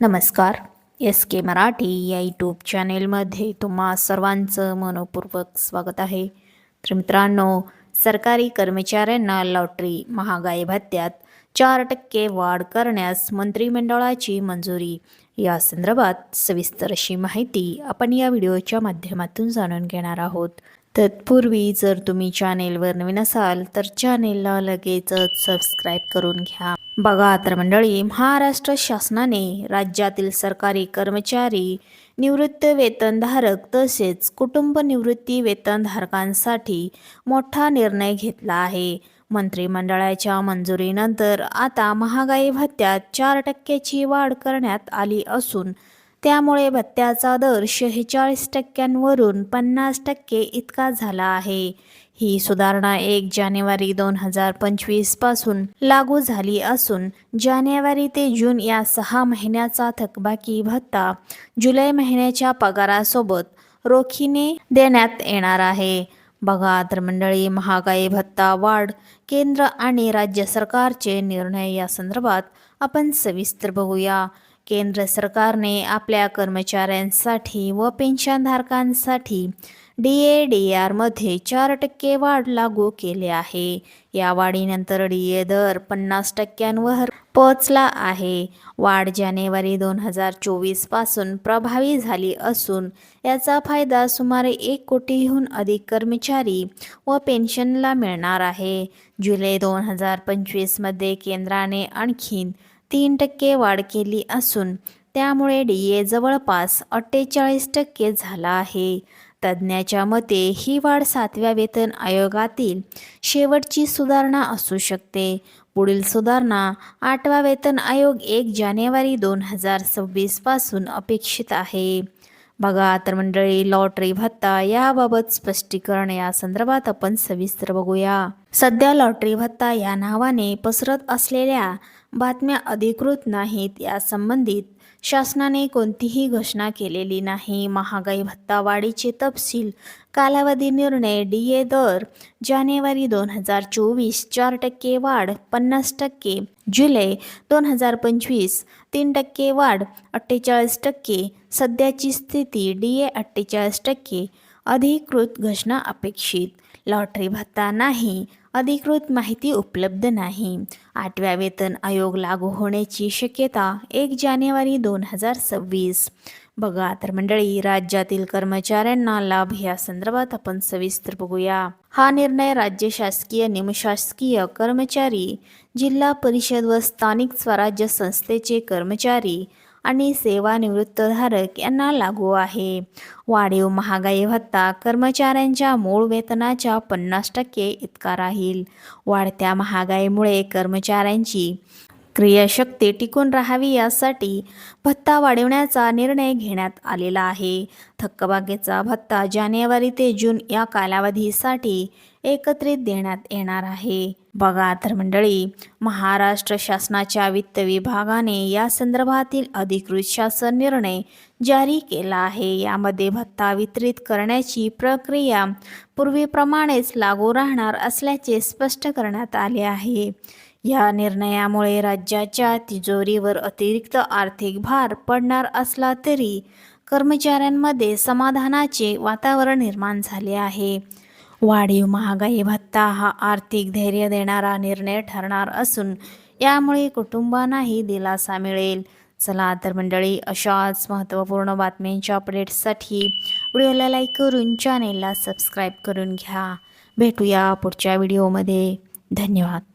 नमस्कार. एस के मराठी या यूट्यूब चॅनेलमध्ये तुम्हा सर्वांचं मनपूर्वक स्वागत आहे. तर मित्रांनो सरकारी कर्मचाऱ्यांना लॉटरी महागाई भत्त्यात चार टक्के वाढ करण्यास मंत्रिमंडळाची मंजुरी. या संदर्भात सविस्तर अशी माहिती आपण या व्हिडिओच्या माध्यमातून जाणून घेणार आहोत. तत्पूर्वी जर तुम्ही चॅनेलवर नवीन असाल तर चॅनेलला लगेचच सबस्क्राईब करून घ्या. बघा तर मंडळी महाराष्ट्र शासनाने राज्यातील सरकारी कर्मचारी निवृत्त वेतनधारक तसेच कुटुंब निवृत्ती वेतनधारकांसाठी मोठा निर्णय घेतला आहे. मंत्रिमंडळाच्या मंजुरीनंतर आता महागाई भत्त्यात चार टक्क्याची वाढ करण्यात आली असून त्यामुळे भत्त्याचा दर शेहेचाळीस टक्क्यांवरून पन्नास टक्के इतका झाला आहे. ही सुधारणा एक जानेवारी दोन हजार पंचवीसपासून लागू झाली असून जानेवारी ते जून या सहा महिन्याचा थकबाकी भत्ता जुलै महिन्याच्या पगारासोबत रोखीने देण्यात येणार आहे. बघा तर मंडळी महागाई भत्ता वाढ केंद्र आणि राज्य सरकारचे निर्णय या संदर्भात आपण सविस्तर बघूया. केंद्र सरकारने आपल्या कर्मचाऱ्यांसाठी व पेन्शनधारकांसाठी डी ए डी आरमध्ये चार टक्के वाढ लागू केले आहे. या वाढीनंतर डी ए दर पन्नास टक्क्यांवर पोहोचला आहे. वाढ जानेवारी दोन हजार चोवीसपासून प्रभावी झाली असून याचा फायदा सुमारे एक कोटीहून अधिक कर्मचारी व पेन्शनला मिळणार आहे. जुलै दोन हजार पंचवीसमध्ये केंद्राने आणखीन तीन टक्के वाढ केली असून त्यामुळे डी ए जवळपास अठ्ठेचाळीस टक्के झाला आहे. तज्ज्ञाच्या मते ही वाढ सातव्या वेतन आयोगातील शेवटची सुधारणा असू शकते. पुढील सुधारणा आठवा वेतन आयोग एक जानेवारी दोन हजार सव्वीसपासून अपेक्षित आहे. बघा तर मंडळी लॉटरी भत्ता याबाबत स्पष्टीकरण या संदर्भात आपण सविस्तर बघूया. सध्या लॉटरी भत्ता या नावाने पसरत असलेल्या बातम्या अधिकृत नाहीत. या संबंधित शासनाने कोणतीही घोषणा केलेली नाही. महागाई भत्ता वाढीचे तपशील कालावधी निर्णय डी ए दर जानेवारी दोन हजार चोवीस चार टक्के वाढ पन्नास टक्के जुलै दोन हजार पंचवीस तीन टक्के वाढ अठ्ठेचाळीस टक्के सध्याची स्थिती डी ए अठ्ठेचाळीस टक्के अधिकृत घोषणा अपेक्षित. लॉटरी भत्ता नाही अधिकृत माहिती उपलब्ध नाही. आठव्या वेतन आयोग लागू होण्याची शक्यता एक जानेवारी दोन हजार सव्वीस. बघा तर मंडळी राज्यातील कर्मचाऱ्यांना लाभ या संदर्भात आपण सविस्तर बघूया. हा निर्णय राज्य शासकीय निमशासकीय कर्मचारी जिल्हा परिषद व स्थानिक स्वराज्य संस्थेचे कर्मचारी आणि सेवानिवृत्तधारक यांना लागू आहे. वाढीव महागाई भत्ता कर्मचाऱ्यांच्या मूळ वेतनाच्या पन्नास टक्के इतका राहील. वाढत्या महागाईमुळे कर्मचाऱ्यांची क्रियाशक्ती टिकून राहावी यासाठी भत्ता वाढवण्याचा निर्णय घेण्यात आलेला आहे. थक्कबाकीचा भत्ता जानेवारी ते जून या कालावधीसाठी एकत्रित देण्यात येणार आहे. बघा तर मंडळी महाराष्ट्र शासनाच्या वित्त विभागाने या संदर्भातील अधिकृत शासन निर्णय जारी केला आहे. यामध्ये भत्ता वितरित करण्याची प्रक्रिया पूर्वीप्रमाणेच लागू राहणार असल्याचे स्पष्ट करण्यात आले आहे. या निर्णयामुळे राज्याच्या तिजोरीवर अतिरिक्त आर्थिक भार पडणार असला तरी कर्मचाऱ्यांमध्ये समाधानाचे वातावरण निर्माण झाले आहे. वाढीव महागाई भत्ता हा आर्थिक धैर्य देणारा निर्णय ठरणार असून यामुळे कुटुंबांनाही दिलासा मिळेल. चला तर मंडळी अशाच महत्त्वपूर्ण बातम्यांच्या अपडेट्ससाठी व्हिडिओला लाईक करून चॅनेलला सबस्क्राईब करून घ्या. भेटूया पुढच्या व्हिडिओमध्ये. धन्यवाद.